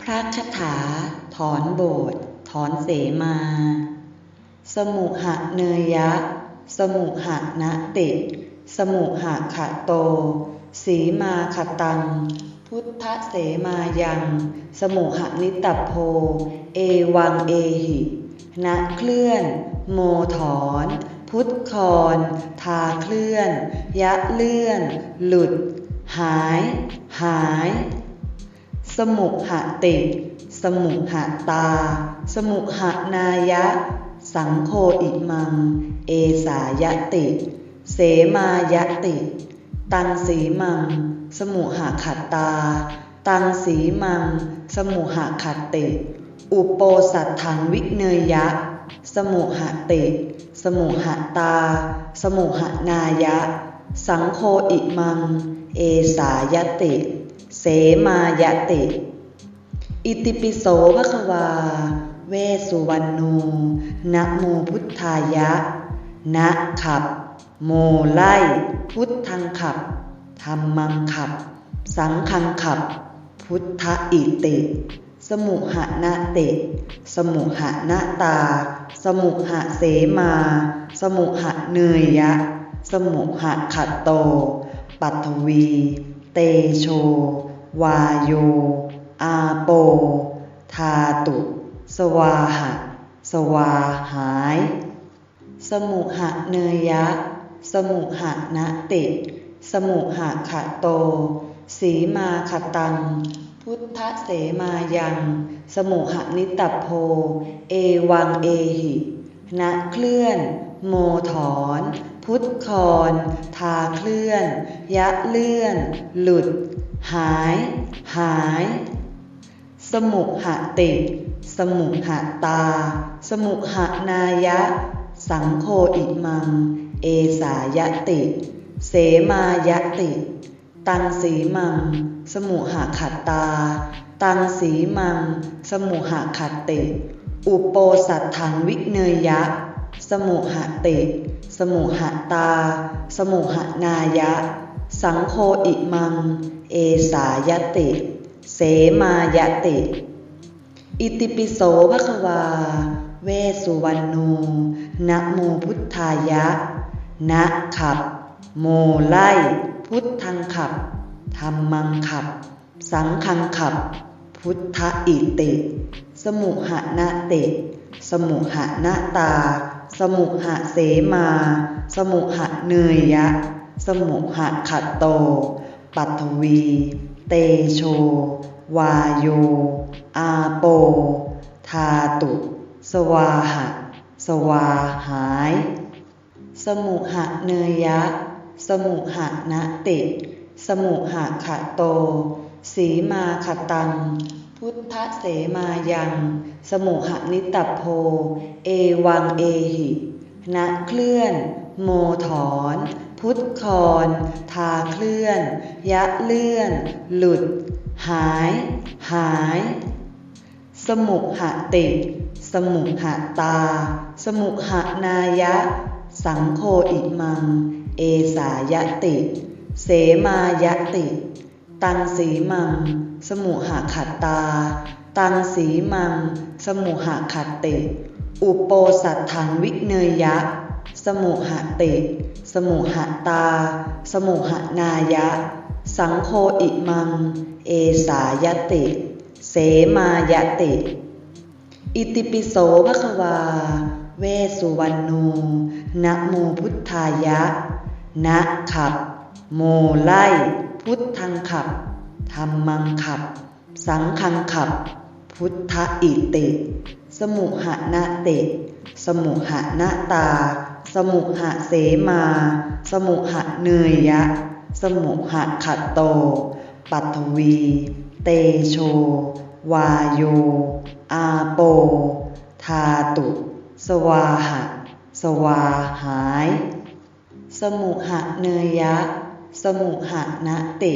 พระคถา ถอนโบสถ์ ถอนเสมา สมุหะเนยยะ สมุหะนะติ สมุหะขะโต สีมาขตัง พุทธเสมายัง สมุหะนิตโพ เอวังเอหินะเคลื่อน โมถอน พุทธคอนทาเคลื่อน ยะเลื่อน หลุด หาย หาย สมุหะติสมุหะตา สมุหะนายะ สังโฆอิมัง เอสายติ เสมายติ ตังสีมัง สมุหะขัตตา ตังสีมัง สมุหะขัตติ อุปโปสัตถังวิเนยยะ สมุหะติ สมุหะตา สมุหะนายะ สังโฆอิมัง เอสายติ เสมายติ อิติปิโสภะคะวา เวสุวรรณูนะโมพุทธายะ นะขับ โมไล่ พุทธังขับ ธรรมังขับ สังฆังขับ พุทธอิติ สมุหะนะติ สมุหะนะตา สมุหะเสมา สมุหะเนยยะ สมุหะขัตโต ปัทวี เตโช วาโย อาโปธาตุ สวาหะ สวาหาย สมุหะเนยยะ สมุหะนะติ สมุหะขะโต สีมาขตัง พุทธเสมายัง สมุหะนิตโพ เอวังเอหินะเคลื่อน โมถอน พุทธคอน ทาเคลื่อน ยะเลื่อน หลุด หาย หาย สมุหะติ สมุหะตา สมุหะนายะ สังโฆอิมัง เอสายติ เสมายติ ตังสีมัง สมุหะขัตตา ตังสีมัง สมุหะขัตติ อุปโปสัตถังวิเนยยะ สมุหะติ สมุหะตา สมุหะนายะ สังโฆอิมัง เอสายติ เสมายติ อิติปิโสภควา เวสุวรรณูนะโมพุทธายะ นะขับ โมไลพุทธังขับธรรมังขับ สังฆังขับ พุทธอิติ สมุหะนะติสมุหะนะตา สมุหะเสมา สมุหะเนยยะ สมุหะขัตโต ปัทวี เตโช วาโย อาโปธาตุ สวาหะ สวาหาย สมุหะเนยยะ สมุหะนะติ สมุหะขะโต สีมาขตัง พุทธเสมายัง สมุหะนิตโพ เอวังเอหินะเคลื่อน โมถอน พุทธคอนทาเคลื่อน ยะเลื่อน หลุด หาย หาย สมุหะติ สมุหะตา สมุหะนายะ สังโฆอิมัง เอสายติ เสมายติ ตังสีมัง สมุหะขัตตา ตังสีมัง สมุหะขัตติ อุปโปสัตถังวิเนยยะ สมุหะติสมุหะตา สมุหะนายะ สังโฆอิมัง เอสายติ เสมายติ อิติปิโสภะควา เวสุวรรณูนะโมพุทธายะ นะขับ โมไลพุทธังขับ ธรรมังขับ สังฆังขับ พุทธอิติ สมุหะนะติ สมุหะนะตา สมุหะเสมา สมุหะเนยยะ สมุหะขัตโต ปัทวี เตโช วาโย อาโปธาตุ สวาหะ สวาหาย สมุหะเนยยะ สมุหะนะติ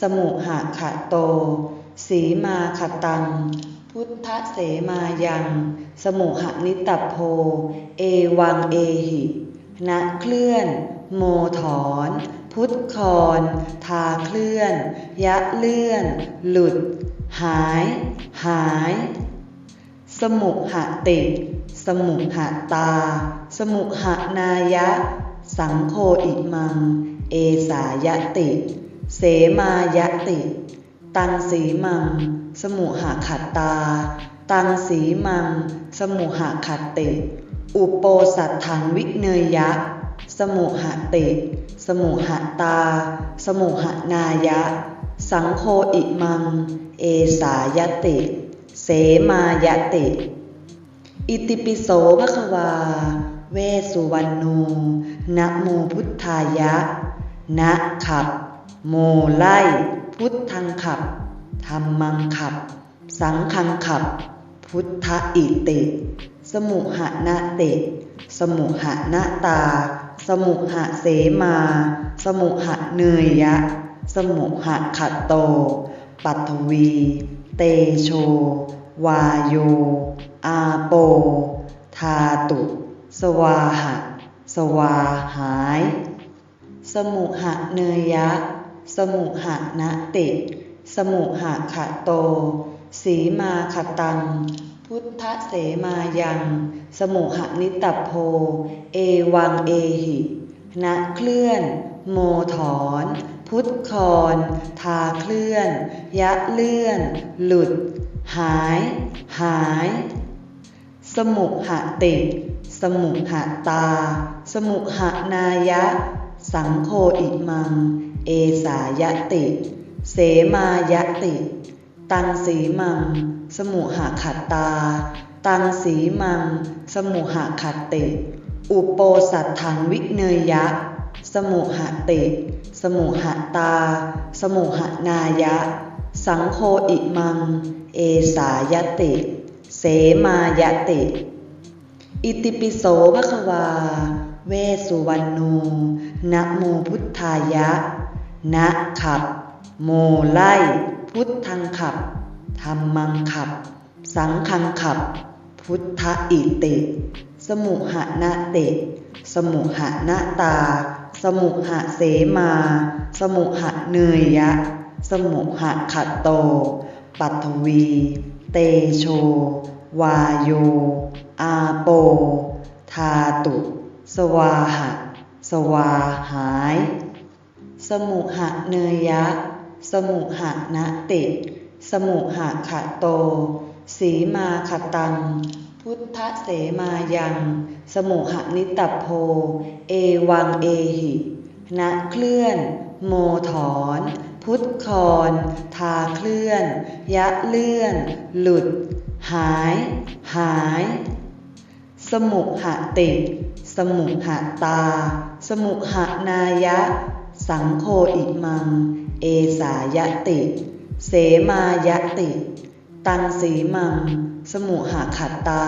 สมุหะขะโต สีมาขตัง พุทธเสมายัง สมุหะนิตโพ เอวังเอหินะเคลื่อน โมถอน พุทธคอนทาเคลื่อน ยะเลื่อน หลุด หาย หาย สมุหะติ สมุหะตา สมุหะนายะ สังโฆอิมัง เอสายติ เสมายติ ตังสีมัง สมุหะขัตตา ตังสีมัง สมุหะขัตติ อุปโปสัตถังวิเนยยะ สมุหะติ สมุหะตา สมุหะนายะ สังโฆอิมัง เอสายติ เสมายติ อิติปิโสภควา เวสุวรรณูนะโมพุทธายะ นะขับ โมไล พุทธังขับธรรมังขับ สังขังขับ พุทธอิติ สมุหะนะติสมุหะนะตา สมุหะเสมา สมุหะเนยยะ สมุหะขัตโต ปัทวี เตโช วาโย อาโป ทาตุ สวาหะ สวาหาย สมุหะเนยยะ สมุหะนะติ สมุหะขะโต สีมาขตัง พุทธเสมายัง สมุหะนิตตโพ เอวังเอหินะเคลื่อน โมถอน พุทธคอนทาเคลื่อน ยะเลื่อน หลุด หาย หาย สมุหะติ สมุหะตา สมุหะนายะ สังโฆอิมัง เอสายติ เสมายติ ตังสีมัง สมุหะขัตตา ตังสีมัง สมุหะขัตติ อุปโปสัตถังวิเนยยะ สมุหะติ สมุหะตา สมุหะนายะ สังโฆอิมัง เอสายติ เสมายติ อิติปิโสภควา เวสสุวรรณูนะโมพุทธายะ นะขับ โมไล่ พุทธังขับธรรมังขับ สังขังขับ พุทธอิติ สมุหะนะติ สมุหะนะตา สมุหะเสมา สมุหะเนยยะ สมุหะขัตโต ปัทวี เตโช วาโย อาโปทาตุ สวาหะ สวาหาย สมุหะเนยยะ สมุหะนะติ สมุหะขะโต สีมาขตัง พุทธเสมายัง สมุหะนิตตโพ เอวังเอหินะเคลื่อน โมถอนพุทธคอนทาเคลื่อน ยะเลื่อน หลุด หาย หาย สมุหะติ สมุหะตา สมุหะนายะ สังโฆอิมัง เอสายติ เสมายติ ตังสีมัง สมุหะขัตตา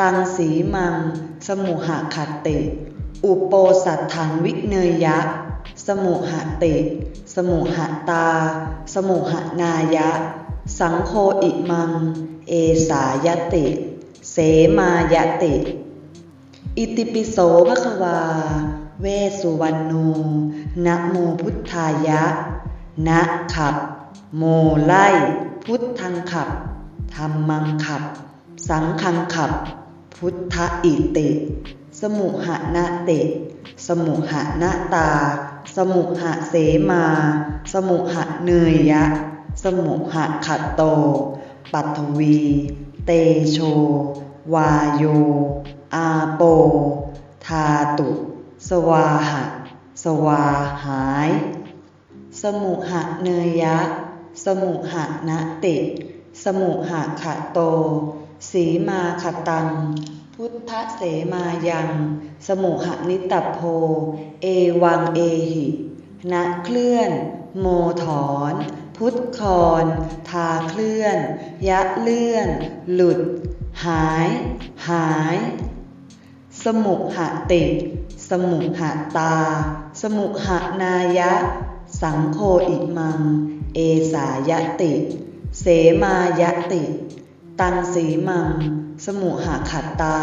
ตังสีมัง สมุหะขัตติ อุปโปสัตถังวิเนยยะ สมุหะติ สมุหะตา สมุหะนายะ สังโฆอิมัง เอสายติ เสมายติ อิติปิโสภควา เวสสุวรรณู นะโมพุทธายะ นะขับ โมไล่ พุทธังขับธรรมังขับ สังขังขับ พุทธอิติ สมุหะนะติสมุหะนะตา สมุหะเสมา สมุหะเนยยะ สมุหะขัตโต ปัทวี เตโช วาโย อาโป ทาตุ สวาหะ สวาหาย สมุหะเนยยะ สมุหะนะติ สมุหะขะโต สีมาขตัง พุทธเสมายัง สมุหะนิตตโพ เอวังเอหินะเคลื่อน โมถอนพุทธคอนทาเคลื่อน ยะเลื่อน หลุด หาย หาย สมุหะติ สมุหะตา สมุหะนายะ สังโฆอิมัง เอสายติ เสมายติ ตังสีมัง สมุหะขัตตา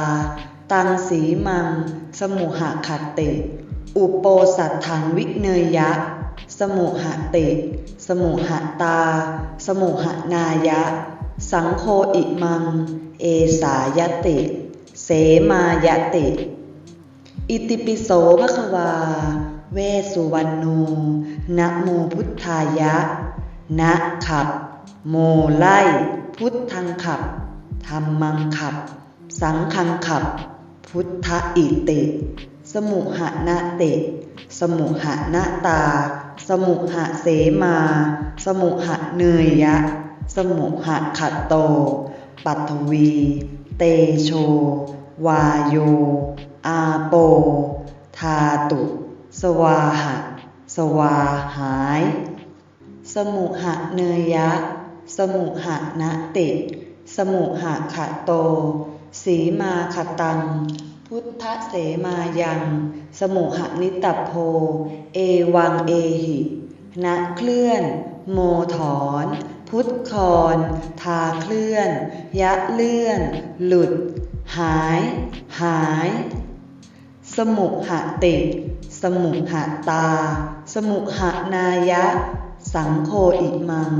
ตังสีมัง สมุหะขัตติ อุปโปสัตถังวิเนยะ สมุหติ สมุหตา สมุหนายะ สังโฆอิมัง เอสายติ เสมายติ อิติปิโสภควา เวสุวรรณูนะโมพุทธายะ นะขับ โมไล่ พุทธังขับ ธรรมังขับ สังฆังขับ พุทธอิติ สมุหนาติ สมุหนาตา สมุหเสมา สมุหเนยยะ สมุหขัตโต ปัทวี เตโช วาโย อาโปธาตุ วาหะ สวาหาย สมุหะเนยยะสมุหะนติ สมุหะขะโต สีมาขตัง พุทธเสมายัง สมุหะนิตโพ เอวังเอหินะเคลื่อน โมถอนพุทธคอนทาเคลื่อน ยะเลื่อน หลุด หาย หาย สมุหะติ มุหตา สมุหนายะ สังโฆอิมัง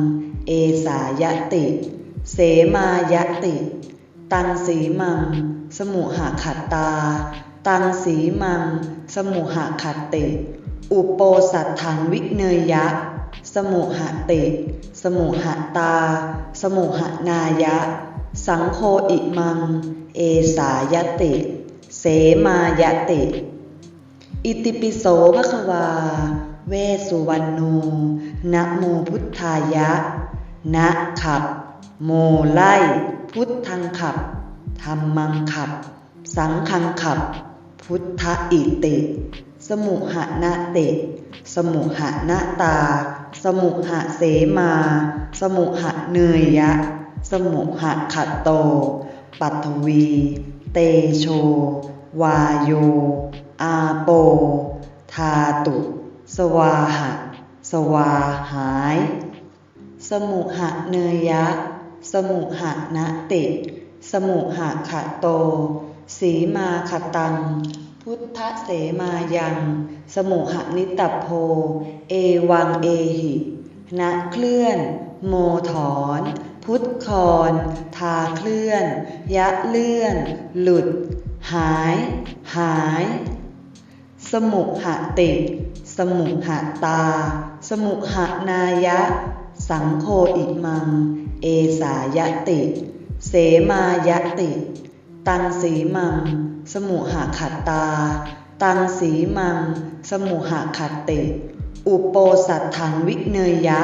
เอสายติ เสมายติ ตังสีมัง สมุหขัตตา ตังสีมัง สมุหขัตติ อุปโปสัตถังวิเนยะ สมุหติ สมุหตา สมุหนายะ สังโฆอิมัง เอสายติ เสมายติ อิติปิโสภควา เวสุวรรณูนะโมพุทธายะ นะขับ โมไล่พุทธังขับธรรมังขับ สังฆังขับ พุทธอิติ สมุหนาติสมุหนาตา สมุหเสมา สมุหเนยยะ สมุหขัตโต ปัทวี เตโช วาโย อาโป ธาตุ สวาหะ สวาหาย สมุหะเนยยะสมุหะนติ สมุหะขะโต สีมาขตัง พุทธเสมายัง สมุหะนิตโพ เอวังเอหินะเคลื่อน โมถอน พุทธคอนทาเคลื่อน ยะเลื่อน หลุด หาย หาย สมุหติ สมุหตา สมุหนายะ สังโฆอิมัง เอสายติ เสมายติ ตังสีมัง สมุหขัตตา ตังสีมัง สมุหขัตติ อุปโปสัตถังวิเนยะ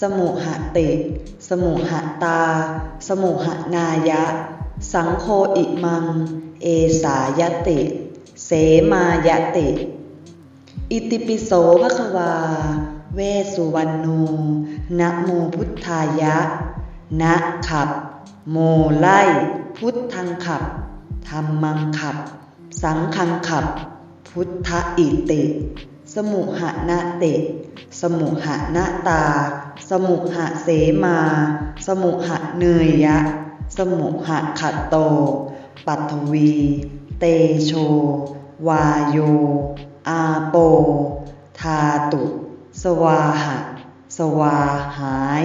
สมุหติ สมุหตา สมุหนายะ สังโฆอิมัง เอสายติ เสมายติ อิติปิโสภควา เวสุวรรณูนะโมพุทธายะ นะขับ โมไลพุทธังขับธรรมังขับ สังฆังขับ พุทธอิติ สมุหนาติสมุหนาตา สมุหเสมา สมุหเนยยะ สมุหขัตโต ปัทวี เตโช วาโย อาโป ทาตุ สวาหะ สวาหาย